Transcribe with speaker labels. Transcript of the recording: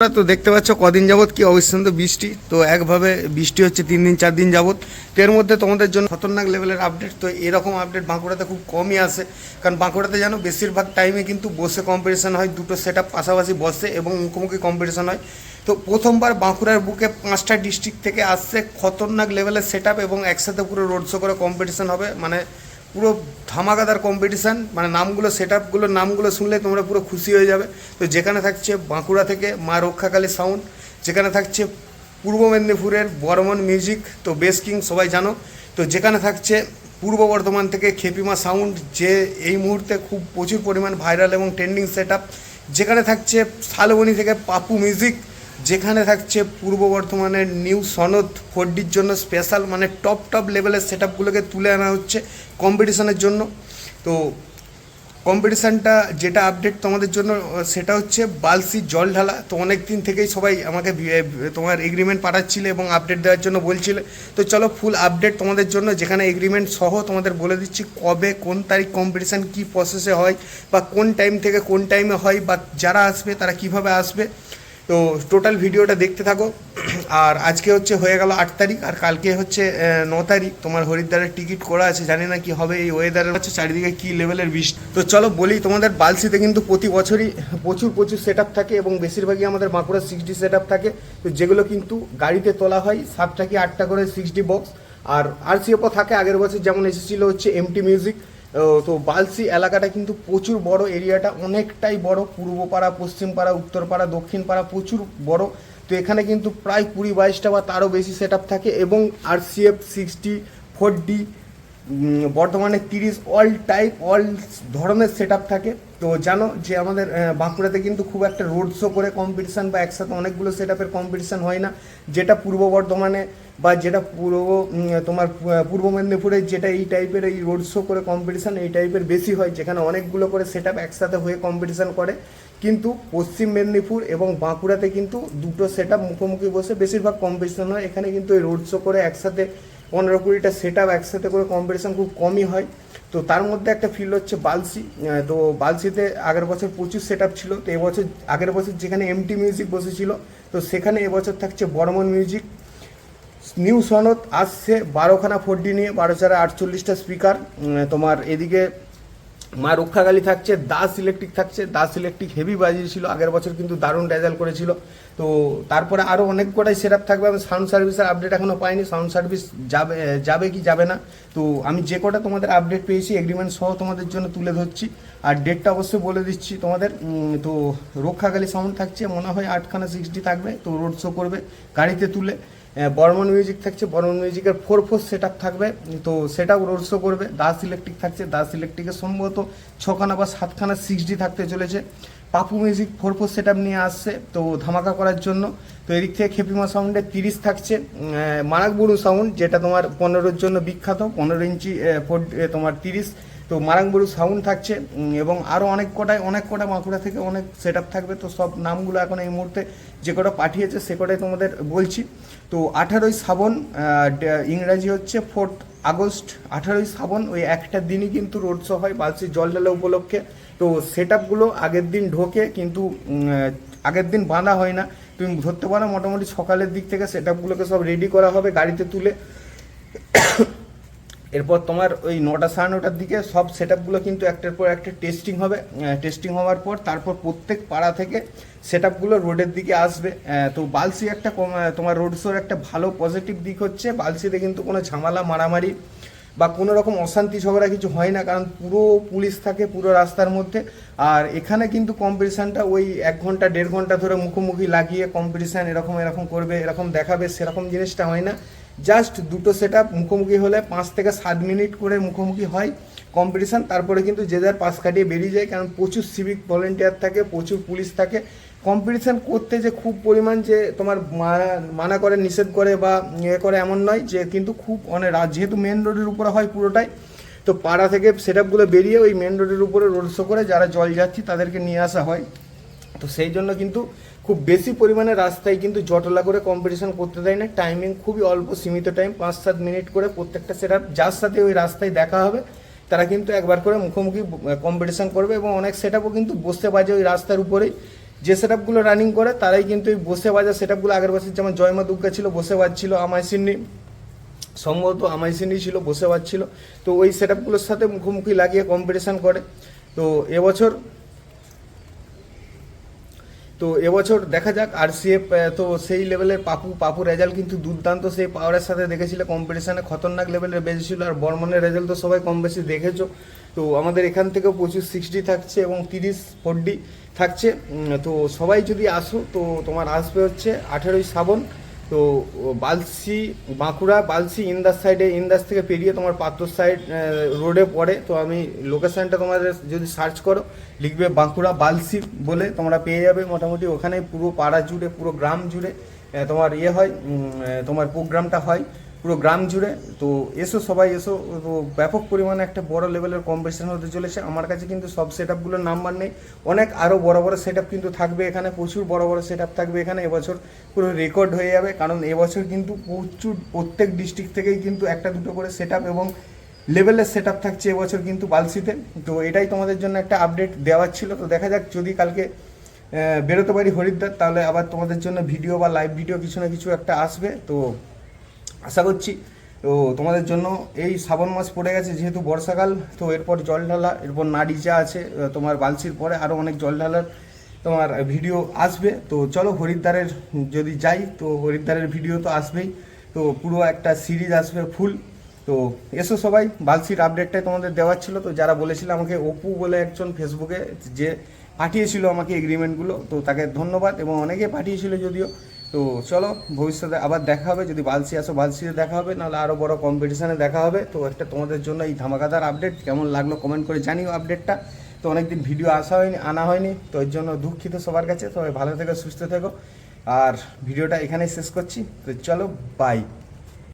Speaker 1: তোমরা তো দেখতে পাচ্ছ কদিন যাবৎ কি অবিশ্রান্ত বৃষ্টি। তো একভাবে বৃষ্টি হচ্ছে তিন দিন, চার দিন যাবত তো এর মধ্যে তোমাদের জন্য খতরনাক লেভেলের আপডেট তো এরকম আপডেট বাঁকুড়াতে খুব কমই আসে। কারণ বাঁকুড়াতে জানো, বেশিরভাগ টাইমে কিন্তু বসে কম্পিটিশান হয়, দুটো সেট আপ পাশাপাশি বসে এবং মুখোমুখি কম্পিটিশান হয়। তো প্রথমবার বাঁকুড়ার বুকে পাঁচটা ডিস্ট্রিক্ট থেকে আসছে খতরনাক লেভেলের সেট এবং একসাথে পুরো রোড শো করে কম্পিটিশন হবে। মানে পুরো ধামাকাদার কম্পিটিশান মানে নামগুলো সেট আপগুলোর নামগুলো শুনলে তোমরা পুরো খুশি হয়ে যাবে। তো যেখানে থাকছে বাঁকুড়া থেকে মা রক্ষাকালী সাউন্ড যেখানে থাকছে পূর্ব মেদিনীপুরের বর্মন মিউজিক তো বেস কিং সবাই জানো। তো যেখানে থাকছে পূর্ব বর্ধমান থেকে খেপিমা সাউন্ড যে এই মুহূর্তে খুব প্রচুর পরিমাণ ভাইরাল এবং ট্রেন্ডিং সেট যেখানে থাকছে শালবনি থেকে পাপু মিউজিক যেখানে থাকছে পূর্ব বর্ধমানের নিউ সনদ ফোরডির জন্য স্পেশাল মানে টপ টপ লেভেলের সেট আপগুলোকে তুলে আনা হচ্ছে কম্পিটিশনের জন্য। তো কম্পিটিশানটা যেটা আপডেট তোমাদের জন্য সেটা হচ্ছে বালসি জল ঢালা। তো অনেক দিন থেকেই সবাই আমাকে তোমার এগ্রিমেন্ট পাঠাচ্ছিলে এবং আপডেট দেওয়ার জন্য বলছিলে। তো চলো ফুল আপডেট তোমাদের জন্য, যেখানে এগ্রিমেন্ট সহ তোমাদের বলে দিচ্ছি কবে, কোন তারিখ কম্পিটিশান কী প্রসেসে হয় বা কোন টাইম থেকে কোন টাইমে হয় বা যারা আসবে, তারা কীভাবে আসবে। তো টোটাল ভিডিওটা দেখতে থাকো। আর আজকে হচ্ছে হয়ে গেল আট তারিখ, আর কালকে হচ্ছে ন তারিখ। তোমার হরিদ্বারের টিকিট করা আছে, জানি না কি হবে এই ওয়েদারের হচ্ছে চারিদিকে কি লেভেলের বৃষ্টি। তো চলো বলি, তোমাদের বালসিতে কিন্তু প্রতি বছরই প্রচুর প্রচুর সেট থাকে এবং বেশিরভাগই আমাদের বাঁকুড়া সিক্সটি সেট থাকে। তো যেগুলো কিন্তু গাড়িতে তোলা হয়, সাতটা কি আটটা করে সিক্সটি বক্স আর আর আরসিএফও থাকে, আগের বছর যেমন এসেছিল হচ্ছে এমটি মিউজিক তো বালসি এলাকাটা কিন্তু প্রচুর বড় এরিয়াটা, অনেকটাই বড়, পূর্বপাড়া, পশ্চিমপাড়া, উত্তরপাড়া, দক্ষিণপাড়া, প্রচুর বড়। তো এখানে কিন্তু প্রায় কুড়ি বাইশটা বা তারও বেশি সেট থাকে এবং R C F sixty four D বর্তমানে তিরিশ অল টাইপ অল ধরনের সেট থাকে। তো জানো যে আমাদের বাঁকুড়াতে কিন্তু খুব একটা রোড শো করে কম্পিটিশান বা একসাথে অনেকগুলো সেট আপের কম্পিটিশান হয় না। যেটা পূর্ব বর্ধমানে বা যেটা পূর্ব তোমার পূর্ব মেদিনীপুরে যেটা এই টাইপের এই রোড শো করে কম্পিটিশান এই টাইপের বেশি হয়। যেখানে অনেকগুলো করে সেট আপ একসাথে হয়ে কম্পিটিশান করে। কিন্তু পশ্চিম মেদিনীপুর এবং বাঁকুড়াতে কিন্তু দুটো সেট আপ মুখোমুখি বসে বেশিরভাগ কম্পিটিশন হয়। এখানে কিন্তু এই রোড শো করে একসাথে পনেরো কুড়িটা সেট আপ একসাথে করে কম্পিটিশান খুব কমই হয়। তো তার মধ্যে একটা ফিল্ড হচ্ছে বালসি। তো বালসিতে আগের বছর প্রচুর সেট আপ ছিল। তো এবছর আগের বছর যেখানে এমটি মিউজিক বসেছিল, তো সেখানে এবছর থাকছে বর্মন মিউজিক নিউ সনদ আসছে বারোখানা ফোর ডি নিয়ে, বারো চারে আটচল্লিশটা স্পিকার তোমার এদিকে মা রক্ষাকালী থাকছে, দাস ইলেকট্রিক থাকছে, দাস ইলেকট্রিক হেভি বাজিয়েছিল, আগের বছর কিন্তু দারুণ রেজাল্ট করেছিল। তো তারপরে আরও অনেক কটাই সেট থাকবে, আমি সাউন্ড সার্ভিসের আপডেট এখনও পাইনি সাউন্ড সার্ভিস যাবে যাবে কি যাবে না। তো আমি যে কটা তোমাদের আপডেট পেয়েছি এগ্রিমেন্ট সহ তোমাদের জন্য তুলে ধরছি। আর ডেটটা অবশ্যই বলে দিচ্ছি তোমাদের। তো রক্ষাকালী সাউন্ড থাকছে, মনে হয় আটখানা সিক্সটি থাকবে, তো রোড শো করবে গাড়িতে তুলে। বর্মন মিউজিক থাকছে, বর্মন মিউজিকের ফোর ফোর সেট থাকবে। তো সেটাও রোড শো করবে। দাস ইলেকট্রিক থাকছে, দাস ইলেকট্রিকের সম্ভবত ছখানা বা সাতখানা সিক্স ডি থাকতে চলেছে। Papu music four four set নিয়ে আসছে, তো ধামাকা করার জন্য। তো এদিক থেকে খেপিমা সাউন্ডে তিরিশ থাকছে। মারাকবুরু সাউন্ড যেটা তোমার পনেরোর জন্য বিখ্যাত, পনেরো ইঞ্চি তোমার তিরিশ। তো মারাংবুরু সাউন্ড থাকছে এবং আরও অনেক কটায়, অনেক কটা বাঁকুড়া থেকে অনেক সেট থাকবে, তো সব নামগুলো এখন এই মুহূর্তে যে কটা পাঠিয়েছে সে কটাই তোমাদের বলছি। তো আঠারোই শ্রাবণ ইংরাজি হচ্ছে ফোর্থ আগস্ট। আঠারোই শ্রাবণ, ওই একটা দিনই কিন্তু রোড শো হয় বালসি জল ঢালা উপলক্ষে। তো সেট আপগুলো আগের দিন ঢোকে, কিন্তু আগের দিন বাঁধা হয় না। তুমি ধরতে পারো মোটামুটি সকালের দিক থেকে সেট আপগুলোকে সব রেডি করা হবে গাড়িতে তুলে। এরপর তোমার ওই নটা সাড়ে নটার দিকে সব সেট কিন্তু একটার পর একটা টেস্টিং হবে। টেস্টিং হওয়ার পর তারপর প্রত্যেক পাড়া থেকে সেট রোডের দিকে আসবে। তো বালসি একটা তোমার রোড শোর একটা ভালো পজিটিভ দিক হচ্ছে, বালসিতে কিন্তু কোনো ঝামেলা, মারামারি বা কোনো রকম অশান্তি ঝগড়া কিছু হয় না, কারণ পুরো পুলিশ থাকে পুরো রাস্তার মধ্যে। আর এখানে কিন্তু কম্পিটিশানটা ওই এক ঘণ্টা, দেড় ঘণ্টা ধরে মুখোমুখি লাগিয়ে কম্পিটিশান এরকম এরকম করবে, এরকম দেখাবে, সেরকম জিনিসটা হয় না। জাস্ট দুটো সেট আপ মুখোমুখি হলে পাঁচ থেকে সাত মিনিট করে মুখোমুখি হয় কম্পিটিশান তারপরে কিন্তু যে যার পাশ কাটিয়ে বেরিয়ে যায়, কারণ প্রচুর সিভিক ভলেন্টিয়ার থাকে, প্রচুর পুলিশ থাকে। কম্পিটিশান করতে যে খুব পরিমাণ যে তোমার মানা- মানা করে, নিষেধ করে বা ইয়ে করে এমন নয় যে কিন্তু খুব অনেক রাত যেহেতু মেন রোডের উপরে হয় পুরোটাই, তো পাড়া থেকে সেট আপগুলো বেরিয়ে ওই মেন রোডের উপরে রোড শো করে যারা জল যাচ্ছি তাদেরকে নিয়ে আসা হয়। তো সেই জন্য কিন্তু খুব বেশি পরিমাণে রাস্তায় কিন্তু জটলা করে কম্পিটিশন করতে দেয় না। টাইমিং খুবই অল্প, সীমিত টাইম পাঁচ সাত মিনিট করে প্রত্যেকটা সেট যার সাথে ওই রাস্তায় দেখা হবে, তারা কিন্তু একবার করে মুখোমুখি কম্পিটিশন করবে এবং অনেক সেট কিন্তু বসতে বাজে ওই রাস্তার উপরেই। যে সেট আপগুলো রানিং করে, তারাই কিন্তু এই বসে বাজার সেট আপগুলো আগের বছর যেমন জয়মা দুর্গা ছিল, বসে বাজছিল, আমায় সিন্নি, সম্ভবত আমাইসিনি ছিল, বসে বাজছিল। তো ওই সেট আপগুলোর সাথে মুখোমুখি লাগিয়ে কম্পিটিশান করে। তো এবছর তো এবছর দেখা যাক, আর সিএফ তো সেই লেভেলের পাপু পাপু রেজাল্ট কিন্তু দুর্দান্ত। সেই পাওয়ারের সাথে দেখেছিল কম্পিটিশানে খতরনাক লেভেলের বেজেছিল ছিল, আর বর্মনের রেজাল্ট তো সবাই কম বেশি দেখেছ। তো আমাদের এখান থেকেও প্রচুর সিক্সটি থাকছে এবং তিরিশ ফোরডি থাকছে। তো সবাই যদি আসো, তো তোমার আসবে হচ্ছে আঠেরোই শ্রাবণ। তো বালসি, বাঁকুড়া, বালসি ইন্দাস সাইডে ইন্দাস থেকে পেরিয়ে তোমার পাত্র সাইড রোডে পড়ে। তো আমি লোকেশানটা তোমাদের যদি সার্চ করো, লিখবে বাঁকুড়া বালসি বলে তোমরা পেয়ে যাবে মোটামুটি। ওখানে পুরো পাড়া জুড়ে, পুরো গ্রাম জুড়ে তোমার ইয়ে হয় তোমার প্রোগ্রামটা হয়। পুরো গ্রাম জুড়ে। তো এসো সবাই, এসো। তো ব্যাপক পরিমাণে একটা বড় লেভেলের কম্পিটিশন হতে চলেছে। আমার কাছে কিন্তু সব সেট আপগুলোর নাম্বার নেই। অনেক আরও বড় বড় সেট কিন্তু থাকবে এখানে। প্রচুর বড় বড় সেট থাকবে এখানে। এবছর পুরো রেকর্ড হয়ে যাবে। কারণ এবছর কিন্তু প্রচুর, প্রত্যেক ডিস্ট্রিক্ট থেকেই কিন্তু একটা দুটো করে সেট এবং লেভেলের সেট থাকছে এবছর কিন্তু বালসিতে। তো এটাই তোমাদের জন্য একটা আপডেট দেওয়ার ছিল। তো দেখা যাক, যদি কালকে বেরোতে পারি হরিদ্বার, তাহলে আবার তোমাদের জন্য ভিডিও বা লাইভ ভিডিও কিছু না কিছু একটা আসবে। তো আশা করছি। তো তোমাদের জন্য এই শ্রাবণ মাস পড়ে গেছে, যেহেতু বর্ষাকাল, তো এরপর জল ঢালা, এরপর নাড়িচা আছে তোমার বালসির পরে আরও অনেক জল ঢালার তোমার ভিডিও আসবে। তো চলো হরিদ্বারের, যদি যাই, তো হরিদ্বারের ভিডিও তো আসবেই। তো পুরো একটা সিরিজ আসবে ফুল তো এসো সবাই বালসির আপডেটটাই তোমাদের দেওয়ার ছিল। তো যারা বলেছিল আমাকে অপু বলে একজন ফেসবুকে যে পাঠিয়েছিল আমাকে এগ্রিমেন্টগুলো তো তাকে ধন্যবাদ এবং অনেকে পাঠিয়েছিল যদিও। তো চলো, ভবিষ্যতে আবার দেখা হবে। যদি বালসি আসো, বালসিতে দেখা হবে, নাহলে আরও বড় কম্পিটিশানে দেখা হবে। তো একটা তোমাদের জন্য এই ধামাকাদার আপডেট কেমন লাগল কমেন্ট করে জানিও আপডেটটা তো অনেকদিন ভিডিও আসা হয়নি, আনা হয়নি, তো এর জন্য দুঃখিত সবার কাছে। সবাই ভালো থেকো, সুস্থ থেকো। আর ভিডিওটা এখানেই শেষ করছি। তো চলো বাই